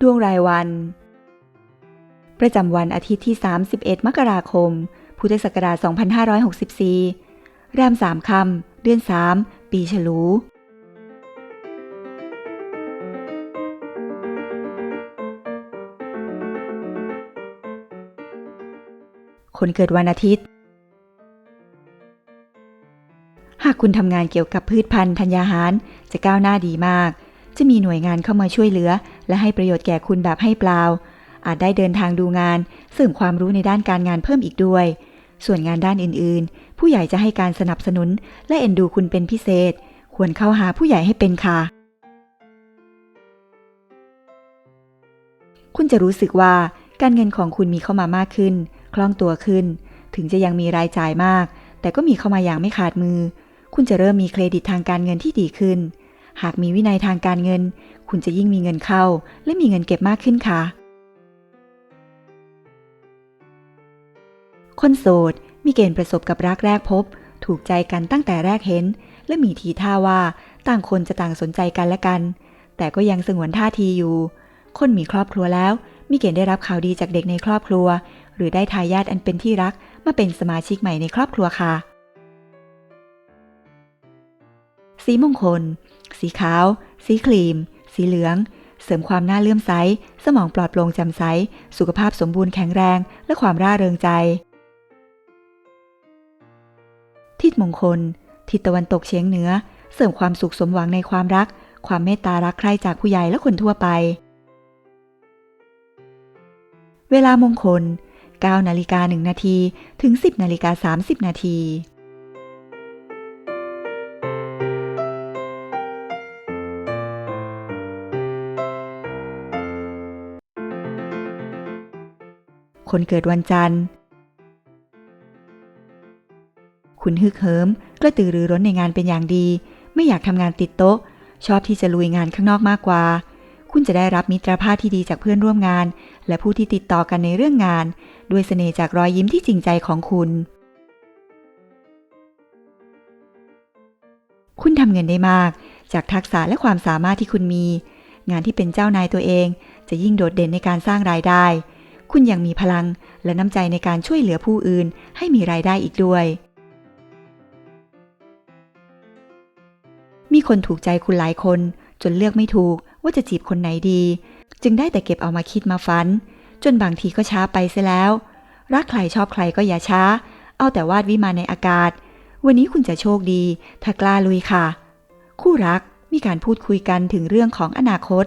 ดวงรายวัน ประจำวันอาทิตย์ที่ 31 มกราคม พุทธศักราช 2564แรม3ค่ำเดือน 3 ปีฉลูคนเกิดวันอาทิตย์ หากคุณทำงานเกี่ยวกับพืชพันธุ์ธัญญาหารจะก้าวหน้าดีมาก จะมีหน่วยงานเข้ามาช่วยเหลือ และให้ประโยชน์แก่คุณแบบให้เปล่า อาจได้เดินทางดูงานเสริมความรู้ในด้านการงานเพิ่มอีกด้วย ส่วนงานด้านอื่นๆ ผู้ใหญ่จะให้การสนับสนุน และเอ็นดูคุณเป็นพิเศษ ควรเข้าหาผู้ใหญ่ให้เป็นค่ะ คุณจะรู้สึกว่าการเงินของคุณมีเข้ามามากขึ้น คล่องตัวขึ้น ถึงจะยังมีรายจ่ายมาก แต่ก็มีเข้ามาอย่างไม่ขาดมือ คุณจะเริ่มมีเครดิตทางการเงินที่ดีขึ้น หากมีวินัยทางการเงิน คุณจะยิ่งมีเงินเข้า และมีเงินเก็บมากขึ้นค่ะ คนโสดมีเกณฑ์ประสบกับรักแรกพบ ถูกใจกันตั้งแต่แรกเห็น และมีทีท่าว่าต่างคนจะต่างสนใจกันและกัน แต่ก็ยังสงวนท่าทีอยู่ คนมีครอบครัวแล้ว มีเกณฑ์ได้รับข่าวดีจากเด็กในครอบครัว หรือได้ทายาทอันเป็นที่รักมาเป็นสมาชิกใหม่ในครอบครัวค่ะ สีมงคล สีขาว สีครีม สีเหลือง เสริมความน่าเลื่อมใส สมองปลอดโปร่งแจ่มใส สุขภาพสมบูรณ์แข็งแรง และความร่าเริงใจ ทิศมงคล ทิศตะวันตกเฉียงเหนือ เสริมความสุขสมหวังในความรัก ความเมตตารักใคร่จากผู้ใหญ่และคนทั่วไป เวลามงคล9นาฬิกา1นาทีถึง 10นาฬิกา30นาที คนเกิดวันจันทร์ คุณฮึกเหิมกระตือรือร้นในงานเป็นอย่างดี ไม่อยากทำงานติดโต๊ะ ชอบที่จะลุยงานข้างนอกมากกว่า คุณจะได้รับมิตรภาพที่ดีจากเพื่อนร่วมงาน และผู้ที่ติดต่อกันในเรื่องงาน ด้วยเสน่ห์จากรอยยิ้มที่จริงใจของคุณ คุณทำเงินได้มาก จากทักษะและความสามารถที่คุณมี งานที่เป็นเจ้านายตัวเองจะยิ่งโดดเด่นในการสร้างรายได้ คุณยังมีพลังและน้ำใจในการช่วยเหลือผู้อื่นให้มีรายได้อีกด้วย มีคนถูกใจคุณหลายคน จนเลือกไม่ถูกว่าจะจีบคนไหนดี จึงได้แต่เก็บเอามาคิดมาฝัน จนบางทีก็ช้าไปเสียแล้ว รักใครชอบใครก็อย่าช้า เอาแต่วาดวิมานในอากาศ วันนี้คุณจะโชคดี ถ้ากล้าลุยค่ะ คู่รักมีการพูดคุยกันถึงเรื่องของอนาคต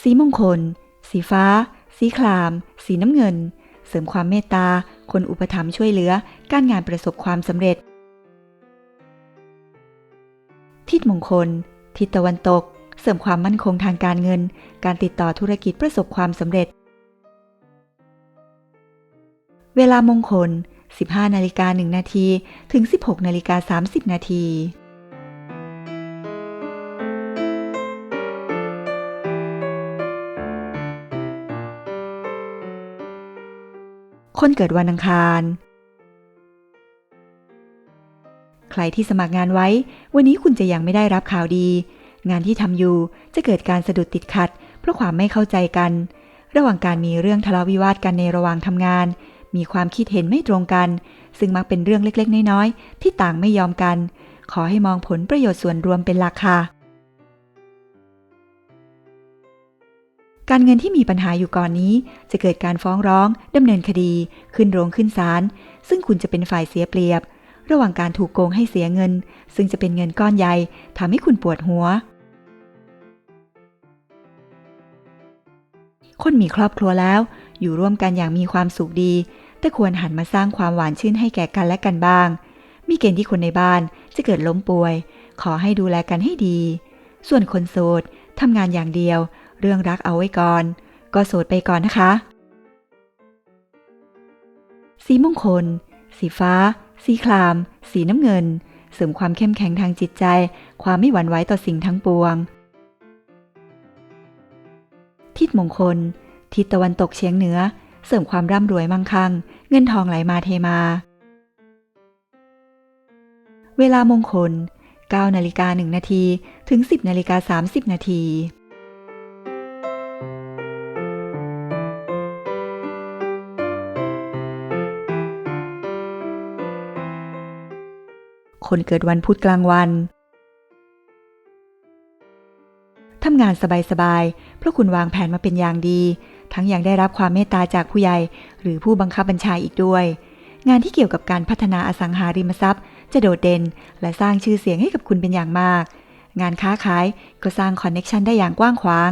สีมงคล สีฟ้า สีคราม สีน้ำเงิน เสริมความเมตตา คนอุปถัมภ์ช่วยเหลือ การงานประสบความสำเร็จ ทิศมงคล ทิศตะวันตก เสริมความมั่นคงทางการเงิน การติดต่อธุรกิจประสบความสำเร็จ เวลามงคล 15นาฬิกา1นาทีถึง 16นาฬิกา30นาที คนเกิดวันอังคาร ใครที่สมัครงานไว้ วันนี้คุณจะยังไม่ได้รับข่าวดี งานที่ทำอยู่จะเกิดการสะดุดติดขัด เพราะความไม่เข้าใจกัน ระหว่างการมีเรื่องทะเลาะวิวาทกันในระหว่างทำงาน มีความคิดเห็นไม่ตรงกัน ซึ่งมักเป็นเรื่องเล็กๆ น้อยๆ ที่ต่างไม่ยอมกัน ขอให้มองผลประโยชน์ส่วนรวมเป็นหลักค่ะ การเงินที่มีปัญหาอยู่ก่อนนี้ จะเกิดการฟ้องร้องดำเนินคดี ขึ้นโรงขึ้นศาลซึ่งคุณจะเป็นฝ่ายเสียเปรียบ ระหว่างการถูกโกงให้เสียเงิน ซึ่งจะเป็นเงินก้อนใหญ่ทำให้คุณปวดหัว คนมีครอบครัวแล้ว อยู่ร่วมกันอย่างมีความสุขดี แต่ควรหันมาสร้างความหวานชื่นให้แก่กันและกันบ้าง มีเกณฑ์ที่คนในบ้านจะเกิดล้มป่วย ขอให้ดูแลกันให้ดี ส่วนคนโสดทำงานอย่างเดียว เรื่องรักเอาไว้ก่อน ก็โสดไปก่อนนะคะ สีมงคล สีฟ้า สีคราม สีน้ำเงิน เสริมความเข้มแข็งทางจิตใจ ความไม่หวั่นไหวต่อสิ่งทั้งปวง ทิศมงคล ทิศตะวันตกเฉียงเหนือ เสริมความร่ำรวยมั่งคั่ง เงินทองไหลมาเทมา เวลามงคล9นาฬิกา1นาทีถึง 10นาฬิกา30นาที คนเกิดวันพุธกลางวัน ทำงานสบายๆ เพราะคุณวางแผนมาเป็นอย่างดี ทั้งยังได้รับความเมตตาจากผู้ใหญ่ หรือผู้บังคับบัญชาอีกด้วย งานที่เกี่ยวกับการพัฒนาอสังหาริมทรัพย์ จะโดดเด่น และสร้างชื่อเสียงให้กับคุณเป็นอย่างมาก งานค้าขายก็สร้างคอนเน็ชันได้อย่างกว้างขวาง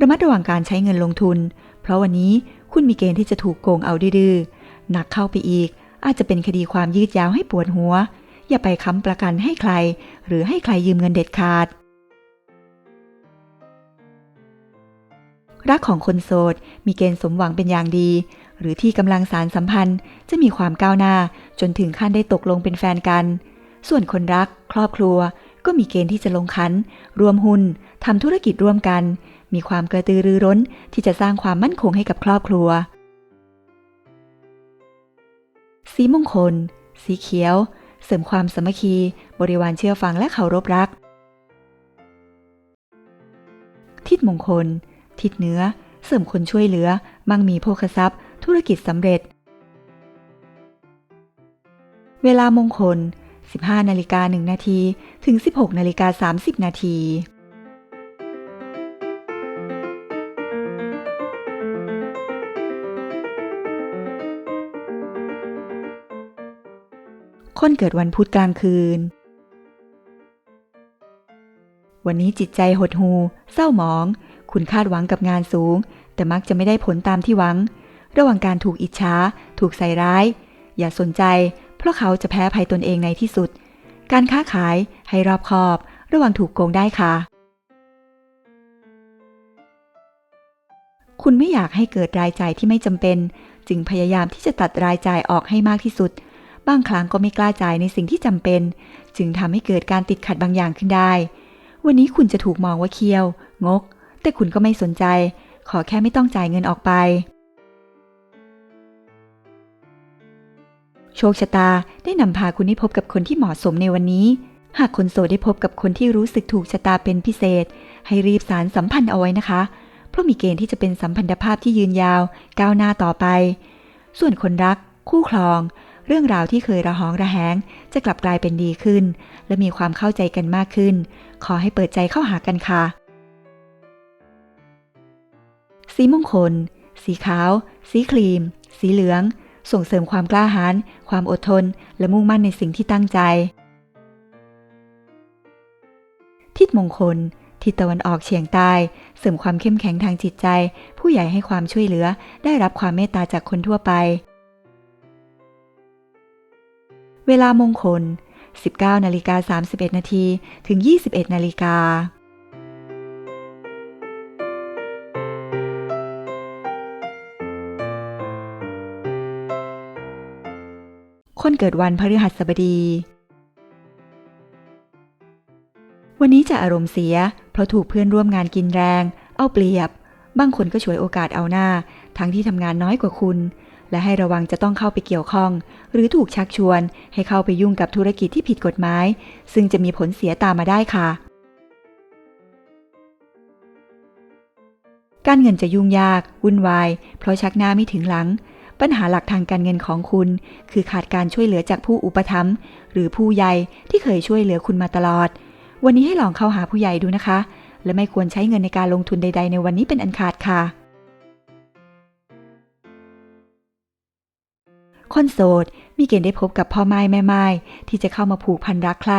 ระมัดระวังการใช้เงินลงทุน เพราะวันนี้คุณมีเกณฑ์ที่จะถูกโกงเอาดื้อ หนักเข้าไปอีก อาจจะเป็นคดีความยืดยาวให้ปวดหัว อย่าไปค้ำประกันให้ใคร หรือให้ใครยืมเงินเด็ดขาด รักของคนโสด มีเกณฑ์สมหวังเป็นอย่างดี หรือที่กำลังสารสัมพันธ์ จะมีความก้าวหน้า จนถึงขั้นได้ตกลงเป็นแฟนกัน ส่วนคนรัก ครอบครัว ก็มีเกณฑ์ที่จะลงขันรวมหุ้นทำธุรกิจร่วมกัน มีความกระตือรือร้นที่จะสร้างความมั่นคงให้กับครอบครัว สีมงคล สีเขียว เสริมความสามัคคี บริวารเชื่อฟังและเคารพรัก ทิศมงคล ทิศเหนือเสริมคนช่วยเหลือ มั่งมีโภคทรัพย์ ธุรกิจสำเร็จ เวลามงคล 15นาฬิกา1นาทีถึง 16นาฬิกา30นาที คนเกิดวันพุธกลางคืน วันนี้จิตใจหดหูเศร้าหมอง คุณคาดหวังกับงานสูง แต่มักจะไม่ได้ผลตามที่หวัง ระหว่างการถูกอิจฉาถูกใส่ร้าย อย่าสนใจ เพราะเขาจะแพ้ภัยตนเองในที่สุด การค้าขายให้รอบคอบ ระวังถูกโกงได้ค่ะ คุณไม่อยากให้เกิดรายจ่ายที่ไม่จำเป็น จึงพยายามที่จะตัดรายจ่ายออกให้มากที่สุด บางครั้งก็ไม่กล้าจ่ายในสิ่งที่จำเป็น จึงทำให้เกิดการติดขัดบางอย่างขึ้นได้ วันนี้คุณจะถูกมองว่าเคี้ยว งก แต่คุณก็ไม่สนใจ ขอแค่ไม่ต้องจ่ายเงินออกไป โชคชะตาได้นำพาคุณให้พบกับคนที่เหมาะสมในวันนี้ หากคนโสดได้พบกับคนที่รู้สึกถูกชะตาเป็นพิเศษ ให้รีบสารสัมพันธ์เอาไว้นะคะ เพราะมีเกณฑ์ที่จะเป็นสัมพันธภาพที่ยืนยาว ก้าวหน้าต่อไป ส่วนคนรัก คู่ครอง เรื่องราวที่เคยระหองระแหง จะกลับกลายเป็นดีขึ้น และมีความเข้าใจกันมากขึ้น ขอให้เปิดใจเข้าหากันค่ะ สีมงคล สีขาว สีครีม สีเหลือง ส่งเสริมความกล้าหาญความอดทน และมุ่งมั่นในสิ่งที่ตั้งใจ ทิศมงคลทิศตะวันออกเฉียงใต้ เสริมความเข้มแข็งทางจิตใจ ผู้ใหญ่ให้ความช่วยเหลือ ได้รับความเมตตาจากคนทั่วไป เวลามงคล 19นาฬิกา31นาทีถึง 21นาฬิกาคนเกิดวันพฤหัสบดี วันนี้จะอารมณ์เสีย เพราะถูกเพื่อนร่วมงานกินแรง เอาเปรียบ บางคนก็ฉวยโอกาสเอาหน้า ทั้งที่ทำงานน้อยกว่าคุณ และให้ระวังจะต้องเข้าไปเกี่ยวข้อง หรือถูกชักชวน ให้เข้าไปยุ่งกับธุรกิจที่ผิดกฎหมาย ซึ่งจะมีผลเสียตามมาได้ค่ะ การเงินจะยุ่งยาก วุ่นวาย เพราะชักหน้าไม่ถึงหลัง ปัญหาหลักทางการเงินของคุณ คือขาดการช่วยเหลือจากผู้อุปถัมภ์หรือผู้ใหญ่ที่เคยช่วยเหลือคุณมาตลอด วันนี้ให้ลองเข้าหาผู้ใหญ่ดูนะคะ และไม่ควรใช้เงินในการลงทุนใด ๆ ในวันนี้เป็นอันขาดค่ะ คนโสดมีเกณฑ์ได้พบกับพ่อไม้แม่ไม้ที่จะเข้ามาผูกพันรักใคร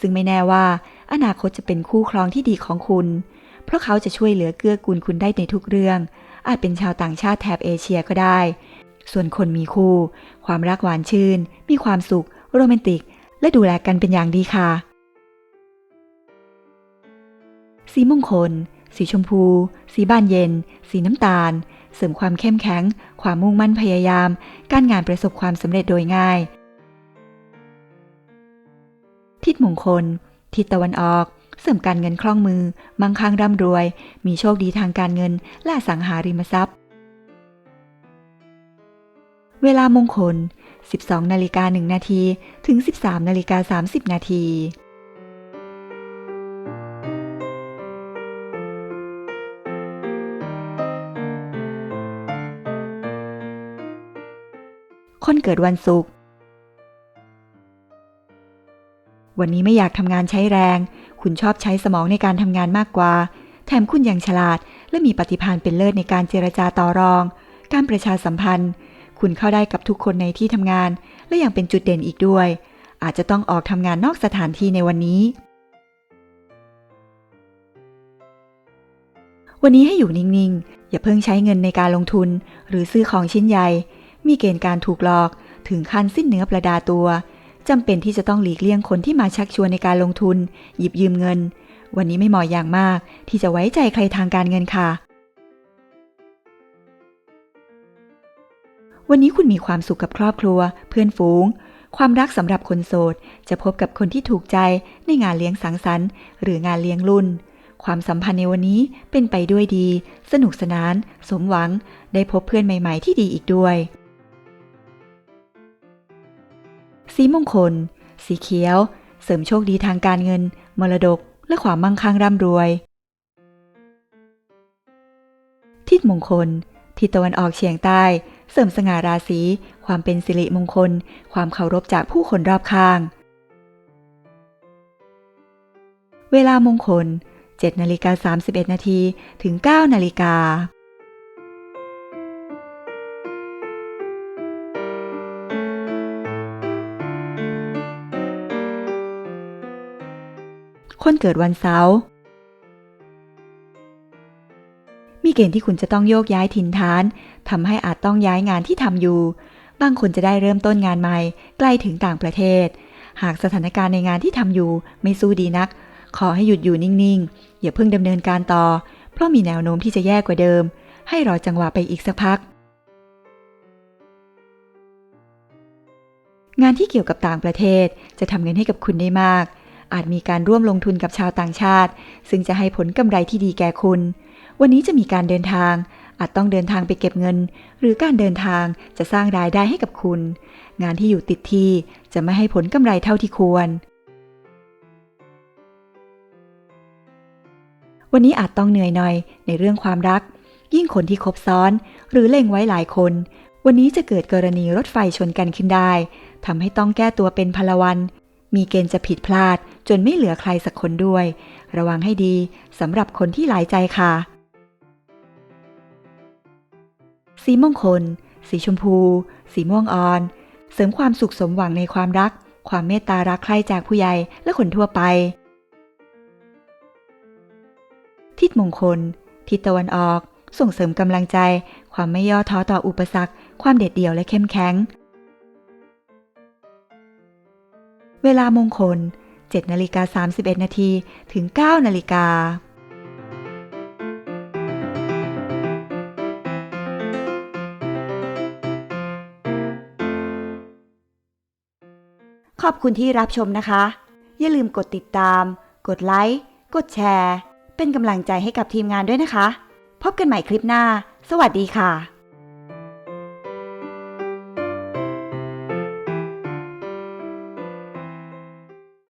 ซึ่งไม่แน่ว่า อนาคตจะเป็นคู่ครองที่ดีของคุณ เพราะเขาจะช่วยเหลือเกื้อกูลคุณได้ในทุกเรื่อง อาจเป็นชาวต่างชาติแถบเอเชียก็ได้ ส่วนคนมีคู่ ความรักหวานชื่น มีความสุข โรแมนติก และดูแลกันเป็นอย่างดีค่ะ สีมงคล สีชมพู สีบานเย็น สีน้ำตาล เสริมความเข้มแข็ง ความมุ่งมั่นพยายาม การงานประสบความสำเร็จโดยง่าย ทิศมงคล ทิศตะวันออก เสริมการเงินคล่องมือ มั่งคั่งร่ำรวย มีโชคดีทางการเงิน และสังหาริมทรัพย์ เวลามงคล 12 นาฬิกา1นาที ถึง 13 นาฬิกา 30 นาที คนเกิดวันศุกร์ วันนี้ไม่อยากทำงานใช้แรง คุณชอบใช้สมองในการทำงานมากกว่า แถมคุณยังฉลาด และมีปฏิภาณเป็นเลิศในการเจรจาต่อรอง การประชาสัมพันธ์ คุณเข้าได้กับทุกคนในที่ทำงาน และยังเป็นจุดเด่นอีกด้วย อาจจะต้องออกทำงานนอกสถานที่ในวันนี้ วันนี้ให้อยู่นิ่งๆ อย่าเพิ่งใช้เงินในการลงทุน หรือซื้อของชิ้นใหญ่ มีเกณฑ์การถูกหลอก ถึงขั้นสิ้นเนื้อประดาตัวจำเป็นที่จะต้องหลีกเลี่ยงคนที่มาชักชวนในการลงทุน หยิบยืมเงิน วันนี้ไม่เหมาะอย่างมาก ที่จะไว้ใจใครทางการเงินค่ะ วันนี้คุณมีความสุขกับครอบครัว เพื่อนฝูง ความรักสำหรับคนโสด จะพบกับคนที่ถูกใจในงานเลี้ยงสังสรรค์ หรืองานเลี้ยงรุ่น ความสัมพันธ์ในวันนี้เป็นไปด้วยดี สนุกสนาน สมหวัง ได้พบเพื่อนใหม่ ๆ ที่ดีอีกด้วย สีมงคล สีเขียว เสริมโชคดีทางการเงิน มรดก และความมั่งคั่งร่ำรวย ทิศมงคล ทิศตะวันออกเฉียงใต้ เสริมสง่าราศี ความเป็นสิริมงคล ความเคารพจากผู้คนรอบข้าง เวลามงคล7นาฬิกา31นาทีถึง 9นาฬิกา คนเกิดวันเสาร์ มีเกณฑ์ที่คุณจะต้องโยกย้ายถิ่นฐานทำให้อาจต้องย้ายงานที่ทำอยู่ บางคนจะได้เริ่มต้นงานใหม่ใกล้ถึงต่างประเทศ หากสถานการณ์ในงานที่ทำอยู่ไม่สู้ดีนัก ขอให้หยุดอยู่นิ่งๆ อย่าเพิ่งดำเนินการต่อ เพราะมีแนวโน้มที่จะแย่กว่าเดิม ให้รอจังหวะไปอีกสักพักงานที่เกี่ยวกับต่างประเทศจะทำเงินให้กับคุณได้มาก อาจมีการร่วมลงทุนกับชาวต่างชาติ ซึ่งจะให้ผลกำไรที่ดีแก่คุณ วันนี้จะมีการเดินทาง อาจต้องเดินทางไปเก็บเงิน หรือการเดินทางจะสร้างรายได้ให้กับคุณ งานที่อยู่ติดที่จะไม่ให้ผลกำไรเท่าที่ควร วันนี้อาจต้องเหนื่อยหน่อยในเรื่องความรัก ยิ่งคนที่คบซ้อน หรือเล็งไว้หลายคน วันนี้จะเกิดกรณีรถไฟชนกันขึ้นได้ทำให้ต้องแก้ตัวเป็นพลวัน มีเกณฑ์จะผิดพลาด จนไม่เหลือใครสักคนด้วย ระวังให้ดีสำหรับคนที่หลายใจค่ะ สีมงคล สีชมพู สีม่วงอ่อน เสริมความสุขสมหวังในความรัก ความเมตตารักใคร่จากผู้ใหญ่และคนทั่วไป ทิศมงคล ทิศตะวันออก ส่งเสริมกำลังใจ ความไม่ย่อท้อต่ออุปสรรค ความเด็ดเดี่ยวและเข้มแข็ง เวลามงคล 7นาฬิกา31นาทีถึง 9นาฬิกาขอบคุณที่รับชมนะคะ อย่าลืมกดติดตาม กดไลค์ กดแชร์ เป็นกำลังใจให้กับทีมงานด้วยนะคะ พบกันใหม่คลิปหน้า สวัสดีค่ะ